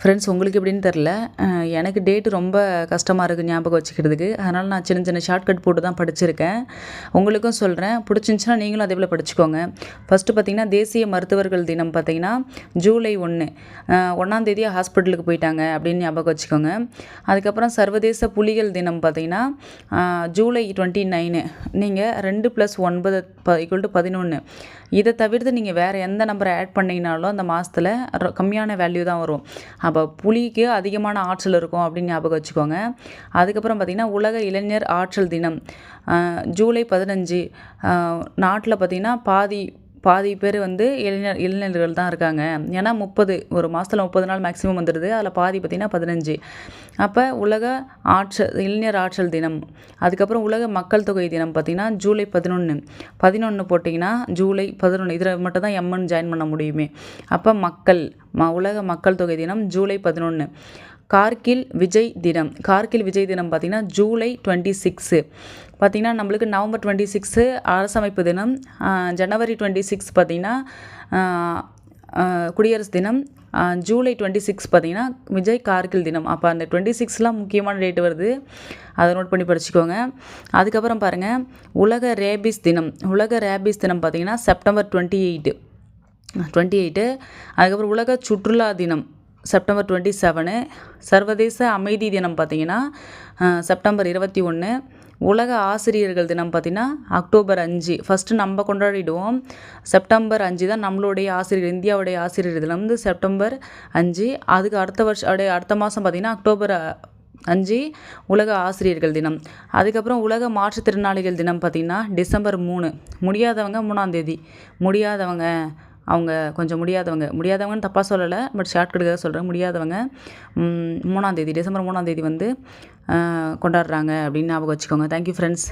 Friends உங்களுக்கு எப்படின்னு தெரில எனக்கு டேட்டு ரொம்ப கஷ்டமாக இருக்குது ஞாபகம் வச்சுக்கிறதுக்கு. அதனால் நான் சின்ன சின்ன ஷார்ட்கட் போட்டு தான் படிச்சிருக்கேன். உங்களுக்கும் சொல்கிறேன் பிடிச்சிருந்துச்சின்னா நீங்களும் அதே போல் படிச்சுக்கோங்க. ஃபஸ்ட்டு பார்த்தீங்கன்னா தேசிய மருத்துவர்கள் தினம் பார்த்தீங்கன்னா ஜூலை ஒன்று ஒன்றாந்தேதி ஹாஸ்பிட்டலுக்கு போயிட்டாங்க அப்படின்னு ஞாபகம் வச்சுக்கோங்க. அதுக்கப்புறம் சர்வதேச புலிகள் தினம் பார்த்தீங்கன்னா ஜூலை டுவெண்ட்டி நைனு நீங்கள் ரெண்டு ப்ளஸ் ஒன்பது ப ஈக்குவல் டு பதினொன்று இதை தவிர்த்து நீங்கள் வேறு எந்த நம்பரை ஆட் பண்ணிங்கனாலும் அந்த மாதத்தில் கம்மியான வேல்யூ தான் வரும். அப்போ புலிக்கு அதிகமான ஆற்றல் இருக்கும் அப்படின்னு ஞாபகம் வச்சுக்கோங்க. அதுக்கப்புறம் பார்த்திங்கன்னா உலக இளைஞர் ஆற்றல் தினம். ஜூலை பதினஞ்சு நாட்டில் பார்த்திங்கன்னா பாதி பாதி பேர் வந்து இளைஞர் இளைஞர்கள் தான் இருக்காங்க. ஏன்னா முப்பது ஒரு மாதத்தில் முப்பது நாள் மேக்ஸிமம் வந்துடுது அதில் பாதி பார்த்திங்கன்னா பதினஞ்சு. அப்போ உலக ஆற்றல் இளைஞர் ஆற்றல் தினம். அதுக்கப்புறம் உலக மக்கள் தொகை தினம் பார்த்திங்கன்னா ஜூலை பதினொன்று பதினொன்று போட்டிங்கன்னா ஜூலை பதினொன்று இதில் மட்டும் தான் எம்என் ஜாயின் பண்ண முடியுமே. அப்போ மக்கள் ம உலக மக்கள் தொகை தினம் ஜூலை பதினொன்று கார்கில் விஜய் தினம். கார்கில் விஜய் தினம் பார்த்திங்கன்னா ஜூலை டுவெண்ட்டி சிக்ஸு பார்த்திங்கன்னா நம்மளுக்கு நவம்பர் டுவெண்ட்டி சிக்ஸு அரசமைப்பு தினம். ஜனவரி டுவெண்ட்டி சிக்ஸ் பார்த்திங்கன்னா குடியரசு தினம். ஜூலை டுவெண்ட்டி சிக்ஸ் பார்த்திங்கன்னா விஜய் கார்கில் தினம். அப்போ அந்த டுவெண்ட்டி சிக்ஸ்லாம் முக்கியமான டேட் வருது. அதை நோட் பண்ணி படிச்சுக்கோங்க. அதுக்கப்புறம் பாருங்கள் உலக ரேபிஸ் தினம். உலக ரேபிஸ் தினம் பார்த்திங்கன்னா September twenty eight. Twenty eight. அதுக்கப்புறம் உலக சுற்றுலா தினம். செப்டம்பர் டுவெண்ட்டி செவனு சர்வதேச அமைதி தினம் பார்த்திங்கன்னா செப்டம்பர் இருபத்தி ஒன்று உலக ஆசிரியர்கள் தினம் பார்த்திங்கன்னா அக்டோபர் அஞ்சு. ஃபஸ்ட்டு நம்ம கொண்டாடிடுவோம். செப்டம்பர் அஞ்சு தான் நம்மளுடைய ஆசிரியர் இந்தியாவுடைய ஆசிரியர் தினம். வந்து செப்டம்பர் அஞ்சு அதுக்கு அடுத்த வருஷம் அடைய அடுத்த மாதம் பார்த்திங்கன்னா அக்டோபர் அஞ்சு உலக ஆசிரியர்கள் தினம். அதுக்கப்புறம் உலக மாற்றுத்திறனாளிகள் தினம் பார்த்திங்கன்னா டிசம்பர் மூணு. முடியாதவங்க மூணாந்தேதி முடியாதவங்க அவங்க கொஞ்சம் முடியாதவங்க. முடியாதவங்கன்னு தப்பாக சொல்லலை பட் ஷார்ட்கட்டுக்காக சொல்கிறேன் முடியாதவங்க மூணாந்தேதி டிசம்பர் மூணாந்தேதி வந்து கொண்டாடுறாங்க அப்படின்னு ஞாபகம் வச்சுக்கோங்க. Thank you friends